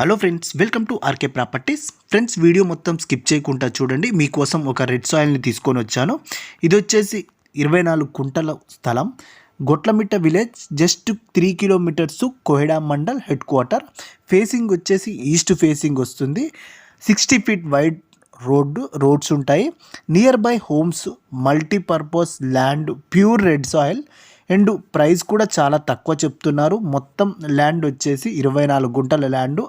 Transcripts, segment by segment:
Hello friends welcome to RK properties friends video మొత్తం skip చేయకుండా చూడండి. మీకోసం ఒక రెడ్ సాయిల్ని తీసుకొని వచ్చాను. ఇది వచ్చేసి ఇరవై నాలుగు కుంటల స్థలం. Gotlamitta village just three kilometers Koheda mandal head quarter facing వచ్చేసి ఈస్ట్ ఫేసింగ్ వస్తుంది. Sixty feet wide road roads ఉంటాయి. Nearby homes multipurpose land pure red soil and price కూడా చాలా తక్కువ చెప్తున్నారు. మొత్తం ల్యాండ్ వచ్చేసి ఇరవై నాలుగు గుంటల ల్యాండ్.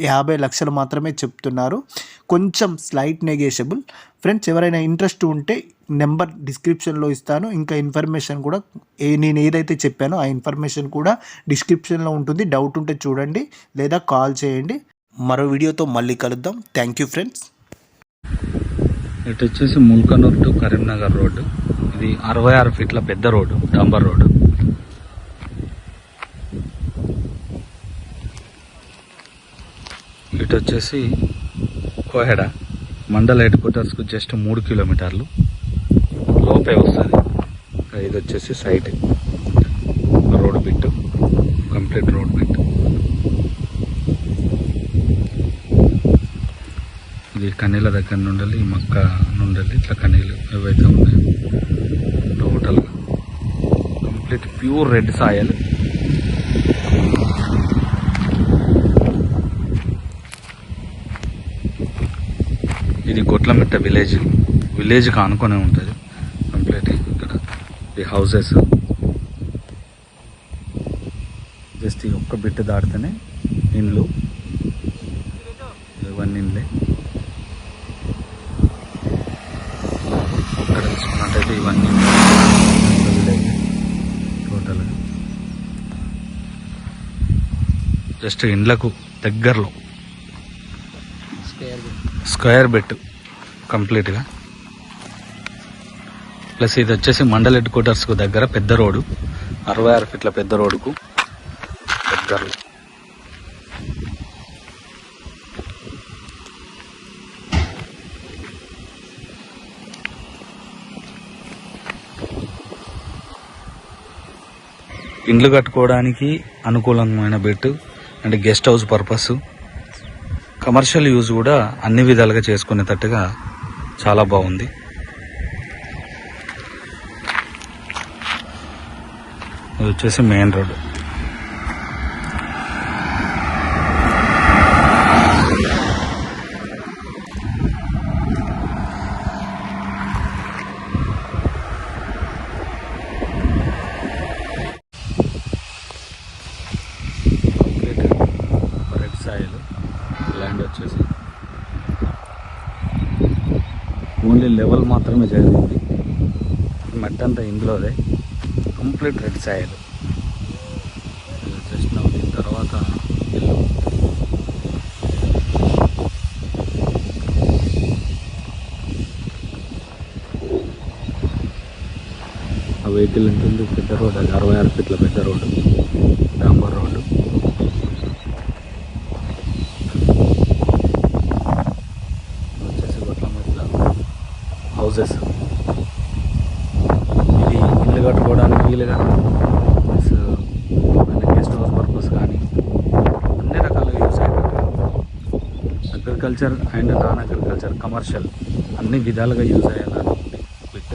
యాభై లక్షలు మాత్రమే చెప్తున్నారు. కొంచెం స్లైట్ నెగేషబుల్. ఫ్రెండ్స్ ఎవరైనా ఇంట్రెస్ట్ ఉంటే నెంబర్ డిస్క్రిప్షన్లో ఇస్తాను. ఇంకా ఇన్ఫర్మేషన్ కూడా ఏ నేను ఏదైతే చెప్పానో ఆ ఇన్ఫర్మేషన్ కూడా డిస్క్రిప్షన్లో ఉంటుంది. డౌట్ ఉంటే చూడండి లేదా కాల్ చేయండి. మరో వీడియోతో మళ్ళీ కలుద్దాం. Thank you friends. ఇటు వచ్చేసి ముల్కనూర్ టు కరీంనగర్ రోడ్డు. ఇది అరవై ఆరు ఫీట్ల పెద్ద రోడ్డు డాంబర్ రోడ్డు. ఇటు వచ్చేసి కోహెడ. మండల్ హెడ్ క్వార్టర్స్కు జస్ట్ మూడు కిలోమీటర్లు లోపే వస్తుంది. ఇది వచ్చేసి site. Road bit complete road bit. ఇది కన్నీల దగ్గర నుండి మక్క నుండి ఇట్లా కన్నీలు ఏవైతే ఉన్నాయో. Total complete pure red soil. ఇది గొట్లమిట్ట విలేజ్. విలేజ్కి ఆనుకొని ఉంటుంది. కంప్లీట్ ఇక్కడ ఈ హౌసెస్. జస్ట్ ఈ ఒక్క బిట్ దాటితేనే ఇండ్లు. ఇవన్నీ ఇండ్లే ఇక్కడ చూసుకున్నట్టయితే ఇవన్నీ విలేజ్ టోటల్గా జస్ట్ ఇండ్లకు దగ్గరలో. స్క్వేర్ బెట్ కంప్లీట్గా. ప్లస్ ఇది వచ్చేసి మండల్ హెడ్ క్వార్టర్స్కు దగ్గర పెద్ద రోడ్డు. అరవై ఆరు ఫీట్ల పెద్ద రోడ్డుకు దగ్గరలో. ఇండ్లు కట్టుకోవడానికి అనుకూలమైన బెట్టు and guest house purpose. Commercial use కూడా అన్ని విధాలుగా చేసుకునేటట్టుగా చాలా బాగుంది. ఇది వచ్చేసి main road complete red soil land వచ్చేసి ఓన్లీ లెవెల్ మాత్రమే జరిగింది. మెట్టంతా అంతా ఇందులోదే. Complete red soil. జస్ట్ దీని తర్వాత ఇల్లు ఆ వెహికల్ ఉంటుంది పెద్ద రోడ్ అది. అరవై ఆరు ఫీట్ల పెద్ద రోడ్డు డాంబర్ రోడ్డు వచ్చేసి గొట్లమెట్ల హౌసెస్ ఇది ఇల్లు కట్టుకోవడానికి వీలుగా ప్లస్ గెస్ట్ హౌస్ పర్పస్ కానీ అన్ని రకాలుగా యూస్ అయ్యేటట్టు agriculture and non agriculture commercial అన్ని విధాలుగా యూజ్ అయ్యేలా ఉంది bit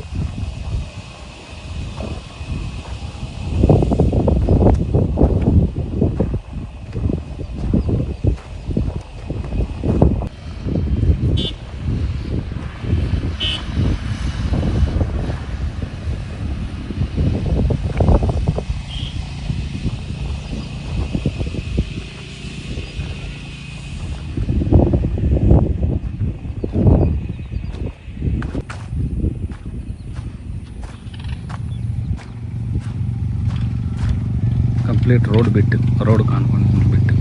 complete road bit road కానుకొని bit